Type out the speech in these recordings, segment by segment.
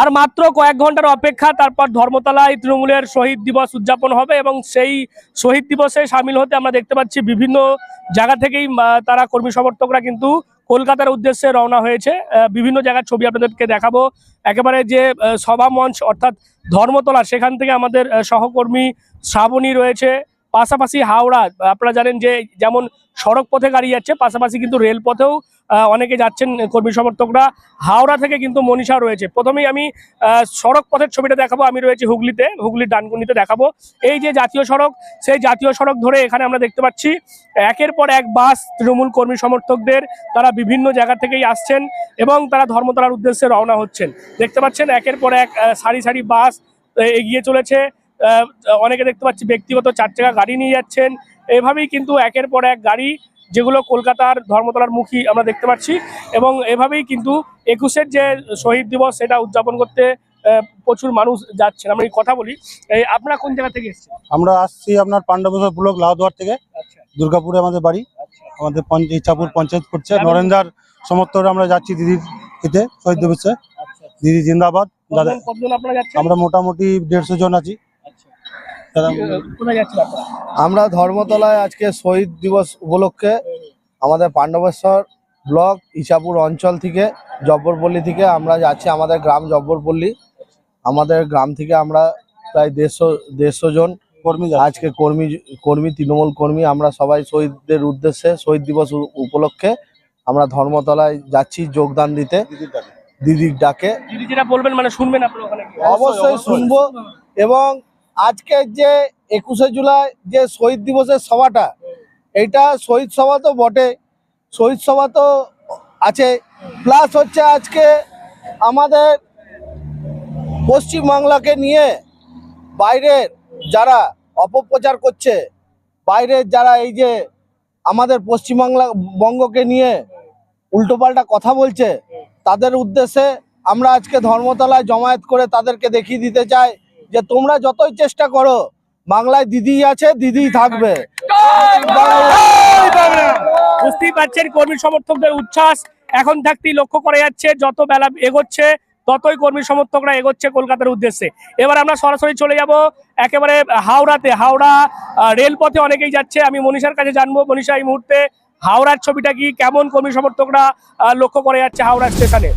আর মাত্র কয়েক ঘণ্টার অপেক্ষা, তারপর ধর্মতলায় তৃণমূলের শহীদ দিবস উদযাপন হবে এবং সেই শহীদ দিবসে সামিল হতে আমরা দেখতে পাচ্ছি বিভিন্ন জায়গা থেকেই তারা কর্মী সমর্থকরা কিন্তু কলকাতার উদ্দেশ্যে রওনা হয়েছে। বিভিন্ন জায়গার ছবি আপনাদেরকে দেখাবো। একেবারে যে সভা মঞ্চ অর্থাৎ ধর্মতলা, সেখান থেকে আমাদের সহকর্মী শ্রাবণী রয়েছে। পাশাপাশি হাওড়া, আপনারা জানেন যে যেমন সড়ক পথে গাড়ি যাচ্ছে, পাশাপাশি কিন্তু রেলপথেও অনেকে যাচ্ছেন কর্মী সমর্থকরা। হাওড়া থেকে কিন্তু মনীষা রয়েছে। প্রথমেই আমি সড়ক পথের ছবিটা দেখাবো। আমি রয়েছি হুগলিতে, হুগলির ডানকুনিতে দেখাবো। এই যে জাতীয় সড়ক, সেই জাতীয় সড়ক ধরে এখানে আমরা দেখতে পাচ্ছি, একের পর এক বাস তৃণমূল কর্মী সমর্থকদের তারা বিভিন্ন জায়গা থেকেই আসছেন এবং তারা ধর্মতলার উদ্দেশ্যে রওনা হচ্ছেন। দেখতে পাচ্ছেন, একের পর এক সারি সারি বাস এগিয়ে চলেছে। অনেকে দেখতে পাচ্ছি ব্যক্তিগত চার চাকা গাড়ি নিয়ে যাচ্ছেন। এভাবেই কিন্তু একের পর এক গাড়ি যেগুলো কলকাতার ধর্মতলার মুখী আমরা দেখতে পাচ্ছি। এবং এভাবেই কিন্তু একুশের যে শহীদ দিবস সেটা উদযাপন করতে প্রচুর মানুষ যাচ্ছেন। আমরা এই কথা বলি। আপনারা কোন জায়গা থেকে এসেছেন? আমরা আসছি আপনার পাণ্ডবেশ্বর ব্লক লাউদুয়ার থেকে। আচ্ছা। দুর্গাপুরে আমাদের বাড়ি। আচ্ছা। আমাদের ইচ্ছাপুর পঞ্চায়েত করছে। গ্রামের- নরেন্দ্র সমর্থকরা আমরা যাচ্ছি দিদির এতে শহীদ দিবসে। আচ্ছা। দিদি জিন্দাবাদ। দাদা আমরা মোটামুটি দেড়শো জন আছি। আচ্ছা কোথায় যাচ্ছেন আপনারা? আমরা ধর্মতলায় আজকে শহীদ দিবস উপলক্ষে আমাদের পাণ্ডবেশ্বর ব্লক ইছাপুর অঞ্চল থেকে জব্বরপল্লী থেকে আমরা যাচ্ছি আমাদের গ্রাম জব্বরপল্লী। আমাদের গ্রাম থেকে আমরা প্রায় দেড়শো দেড়শো জন কর্মী আজকে কর্মী কর্মী তৃণমূল কর্মী আমরা সবাই শহীদদের উদ্দেশ্যে শহীদ দিবস উপলক্ষে আমরা ধর্মতলায় যাচ্ছি যোগদান দিতে। দিদির ডাকে। দিদি যেটা বলবেন মানে শুনবেন আপনারা অবশ্যই। শুনব এবং আজকে যে একুশে জুলাই যে শহীদ দিবসের সভাটা এটা শহীদ সভা তো বটে। শহীদ সভা তো আছে। প্লাস হচ্ছে আজকে আমাদের পশ্চিমবাংলাকে নিয়ে বাইরের যারা অপপ্রচার করছে, বাইরের যারা এই যে আমাদের পশ্চিমবাংলা বঙ্গকে নিয়ে উল্টোপাল্টা কথা বলছে, তাদের উদ্দেশ্যে আমরা আজকে ধর্মতলায় জমায়েত করে তাদেরকে দেখিয়ে দিতে চাই। যে তোমরা যতই চেষ্টা করো, বাংলায় দিদি আছে, দিদি থাকবে। বুঝতেই পারছেন, কর্মী সমর্থকদের উচ্ছ্বাস। এখন থাকতেই লক্ষ্য করা যাচ্ছে, যত বেলা এগোচ্ছে, ততই কর্মী সমর্থকরা এগোচ্ছে কলকাতার উদ্দেশ্যে। এবার আমরা সরাসরি চলে যাব একেবারে হাওড়াতে। হাওড়া রেলপথে অনেকেই যাচ্ছে। আমি মনীষার কাছে জানব। মনীষা, এই মুহূর্তে হাওড়ার ছবিটা কি? কেমন কর্মী সমর্থকরা লক্ষ্য করে যাচ্ছে হাওড়া স্টেশনে?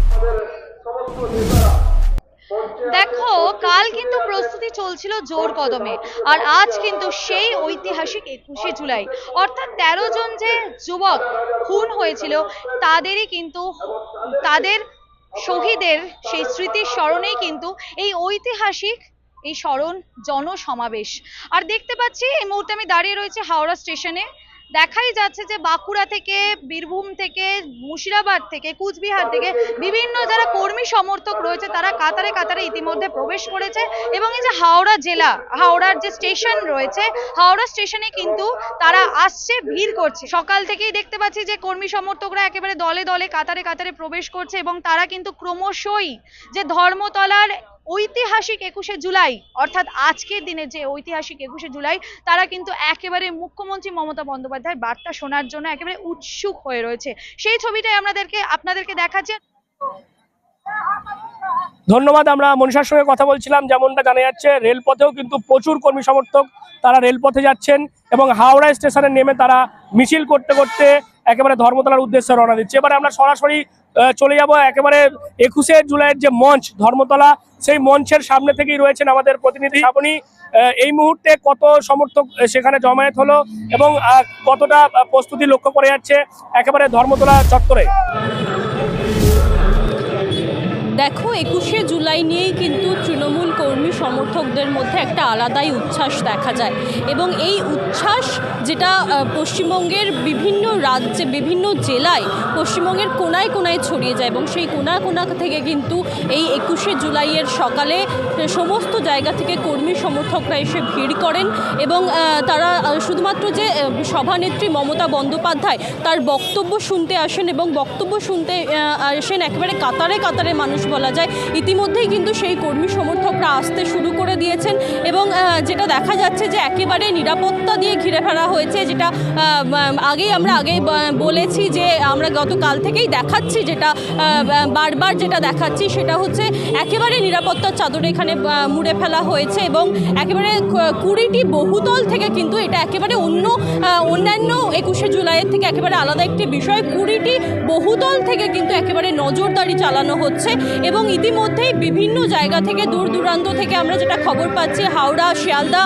দেখো, কাল কিন্তু প্রস্তুতি চলছিল জোর কদমে, আর আজ কিন্তু সেই ঐতিহাসিক একুশে জুলাই। অর্থাৎ তেরো জন যে যুবক খুন হয়েছিল, তাদেরই কিন্তু, তাদের শহীদের সেই স্মৃতির স্মরণেই কিন্তু এই ঐতিহাসিক এই স্মরণ জনসমাবেশ। আর দেখতে পাচ্ছি, এই মুহূর্তে আমি দাঁড়িয়ে রয়েছে হাওড়া স্টেশনে। দেখাই যাচ্ছে যে বাঁকুড়া থেকে, বীরভূম থেকে, মুর্শিদাবাদ থেকে, কুচবিহার থেকে বিভিন্ন যারা কর্মী সমর্থক রয়েছে, তারা কাতারে কাতারে ইতিমধ্যে প্রবেশ করেছে এবং এই যে হাওড়া জেলা, হাওড়ার যে স্টেশন রয়েছে, হাওড়া স্টেশনে কিন্তু তারা আসছে, ভিড় করছে। সকাল থেকেই দেখতে পাচ্ছি যে কর্মী সমর্থকরা একেবারে দলে দলে কাতারে কাতারে প্রবেশ করছে এবং তারা কিন্তু ক্রমশই যে ধর্মতলার ঐতিহাসিক একুশে জুলাই, অর্থাৎ আজকের দিনে যে ঐতিহাসিক একুশে জুলাই, তারা কিন্তু একেবারে মুখ্যমন্ত্রী মমতা বন্দ্যোপাধ্যায়ের বার্তা শোনার জন্য একেবারে উৎসুক হয়ে রয়েছে। সেই ছবিটাই আপনাদেরকে আপনাদেরকে দেখাচ্ছে। ধন্যবাদ, আমরা মনীষার সঙ্গে কথা বলছিলাম, যেমনটা জানা যাচ্ছে, রেলপথেও কিন্তু প্রচুর কর্মী সমর্থক তারা রেলপথে যাচ্ছেন এবং হাওড়া স্টেশনে নেমে তারা মিছিল করতে করতে একেবারে ধর্মতলার উদ্দেশ্যে রওনা দিচ্ছে। এবারে আমরা সরাসরি চলে যাব একেবারে একুশে জুলাইয়ের যে মঞ্চ, ধর্মতলা, সেই মঞ্চের সামনে থেকেই রয়েছেন আমাদের প্রতিনিধি আপনি এই মুহূর্তে কত সমর্থক সেখানে জমায়েত হলো এবং কতটা প্রস্তুতি লক্ষ্য করে যাচ্ছে একেবারে ধর্মতলা চত্বরে? দেখো, একুশে জুলাই নিয়েই কিন্তু তৃণমূল কর্মী সমর্থকদের মধ্যে একটা আলাদাই উচ্ছ্বাস দেখা যায়। এবং এই উচ্ছ্বাস যেটা পশ্চিমবঙ্গের বিভিন্ন রাজ্যে, বিভিন্ন জেলায় পশ্চিমবঙ্গের কোনায় কোনায় ছড়িয়ে যায় এবং সেই কোনা কোনা থেকে কিন্তু এই একুশে জুলাইয়ের সকালে সমস্ত জায়গা থেকে কর্মী সমর্থকরা এসে ভিড় করেন এবং তারা শুধুমাত্র যে সভানেত্রী মমতা বন্দ্যোপাধ্যায় তার বক্তব্য শুনতে আসেন এবং বক্তব্য শুনতে আসেন একেবারে কাতারে কাতারে মানুষ বলা যায়। ইতিমধ্যেই কিন্তু সেই কর্মী সমর্থকরা আসতে শুরু করে দিয়েছেন এবং যেটা দেখা যাচ্ছে যে একেবারে নিরাপত্তা দিয়ে ঘিরে ফেলা হয়েছে, যেটা আগেই আমরা আগে বলেছি যে আমরা গতকাল থেকেই দেখাচ্ছি যেটা বারবার যেটা দেখাচ্ছি সেটা হচ্ছে একেবারে নিরাপত্তার চাদর এখানে মুড়ে ফেলা হয়েছে এবং একেবারে কুড়িটি বহুতল থেকে কিন্তু এটা একেবারে অন্য অন্যান্য একুশে জুলাইয়ের থেকে একেবারে আলাদা একটি বিষয়। কুড়িটি বহুতল থেকে কিন্তু একেবারে নজরদারি চালানো হচ্ছে এবং ইতিমধ্যেই বিভিন্ন জায়গা থেকে দূর দূরান্ত থেকে আমরা যেটা খবর পাচ্ছি, হাওড়া, শিয়ালদা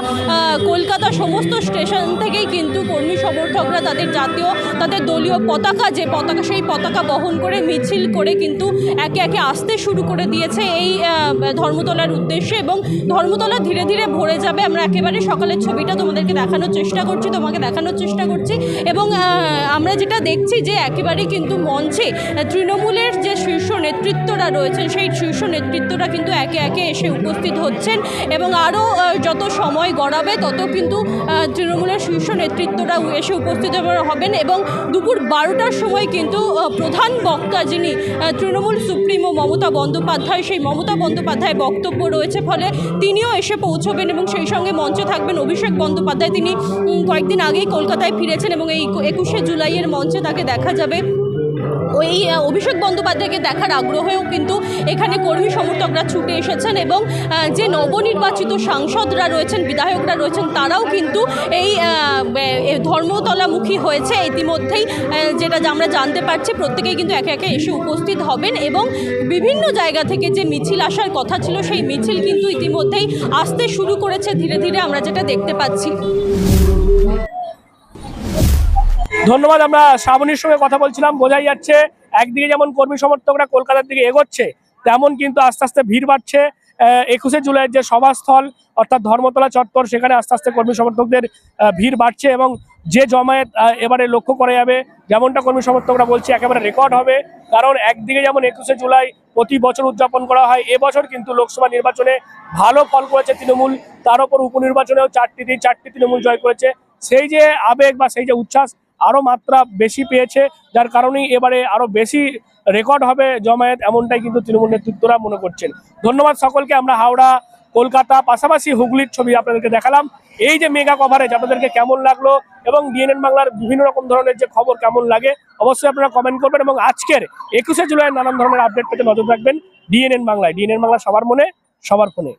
কলকাতা সমস্ত স্টেশন থেকেই কিন্তু কর্মী সমর্থকরা তাদের জাতীয়, তাদের দলীয় পতাকা যে পতাকা, সেই পতাকা বহন করে, মিছিল করে কিন্তু একে একে আসতে শুরু করে দিয়েছে এই ধর্মতলার উদ্দেশ্যে এবং ধর্মতলা ধীরে ধীরে ভরে যাবে। আমরা একেবারে সকালের ছবিটা তোমাদেরকে দেখানোর চেষ্টা করছি, তোমাকে দেখানোর চেষ্টা করছি এবং আমরা যেটা দেখছি যে একেবারে কিন্তু মঞ্চে তৃণমূলের যে শীর্ষ নেতৃত্বরা রয়েছেন সেই শীর্ষ নেতৃত্বরা কিন্তু একে একে এসে উপস্থিত হচ্ছেন এবং আরও যত সময় গড়াবে, তত কিন্তু তৃণমূলের শীর্ষ নেতৃত্বরা এসে উপস্থিত হবেন এবং দুপুর বারোটার সময় কিন্তু প্রধান বক্তা যিনি তৃণমূল সুপ্রিমো মমতা বন্দ্যোপাধ্যায়, সেই মমতা বন্দ্যোপাধ্যায় বক্তব্য রয়েছে, ফলে তিনিও এসে পৌঁছবেন এবং সেই সঙ্গে মঞ্চে থাকবেন অভিষেক বন্দ্যোপাধ্যায়। তিনি কয়েকদিন আগেই কলকাতায় ফিরেছেন এবং এই একুশে জুলাইয়ের মঞ্চে তাকে দেখা যাবে। ওই অভিষেক বন্দ্যোপাধ্যায়কে দেখার আগ্রহেও কিন্তু এখানে কর্মী সমর্থকরা ছুটে এসেছেন এবং যে নবনির্বাচিত সাংসদরা রয়েছেন, বিধায়করা রয়েছেন, তারাও কিন্তু এই ধর্মতলামুখী হয়েছে। ইতিমধ্যেই যেটা আমরা জানতে পারছি, প্রত্যেকেই কিন্তু একে একে এসে উপস্থিত হবেন এবং বিভিন্ন জায়গা থেকে যে মিছিল আসার কথা ছিল, সেই মিছিল কিন্তু ইতিমধ্যেই আসতে শুরু করেছে। ধীরে ধীরে আমরা যেটা দেখতে পাচ্ছি। ধন্যবাদ, আমরা শ্রাবণীর সঙ্গে কথা বলছিলাম, বোঝাই যাচ্ছে, একদিকে যেমন কর্মী সমর্থকরা কলকাতার দিকে এগোচ্ছে, তেমন কিন্তু আস্তে আস্তে ভিড় বাড়ছে। একুশে জুলাইয়ের যে সভাস্থল, অর্থাৎ ধর্মতলা চত্বর, সেখানে আস্তে আস্তে কর্মী সমর্থকদের ভিড় বাড়ছে এবং যে জমায়েত এবারে লক্ষ্য করা যাবে, যেমনটা কর্মী সমর্থকরা বলছে, একেবারে রেকর্ড হবে, কারণ একদিকে যেমন একুশে জুলাই প্রতি বছর উদযাপন করা হয়, এবছর কিন্তু লোকসভা নির্বাচনে ভালো ফল করেছে তৃণমূল, তার উপর উপনির্বাচনেও চারটি দিয়ে চারটি তৃণমূল জয় করেছে। সেই যে আবেগ বা সেই যে উচ্ছ্বাস আরও মাত্রা বেশি পেয়েছে, যার কারণেই এবারে আরও বেশি রেকর্ড হবে জমায়েত, এমনটাই কিন্তু তৃণমূল নেতৃত্বরা মনে করছেন। ধন্যবাদ সকলকে, আমরা হাওড়া, কলকাতা, পাশাপাশি হুগলির ছবি আপনাদেরকে দেখালাম। এই যে মেগা কভারেজ আপনাদেরকে কেমন লাগল এবং ডিএনএন বাংলার বিভিন্ন রকম ধরনের যে খবর কেমন লাগে, অবশ্যই আপনারা কমেন্ট করবেন এবং আজকের একুশে জুলাই নানান ধরনের আপডেট পেতে নজর রাখবেন ডিএনএন বাংলায়। ডিএনএন বাংলা সবার মনে, সবার ফোনে।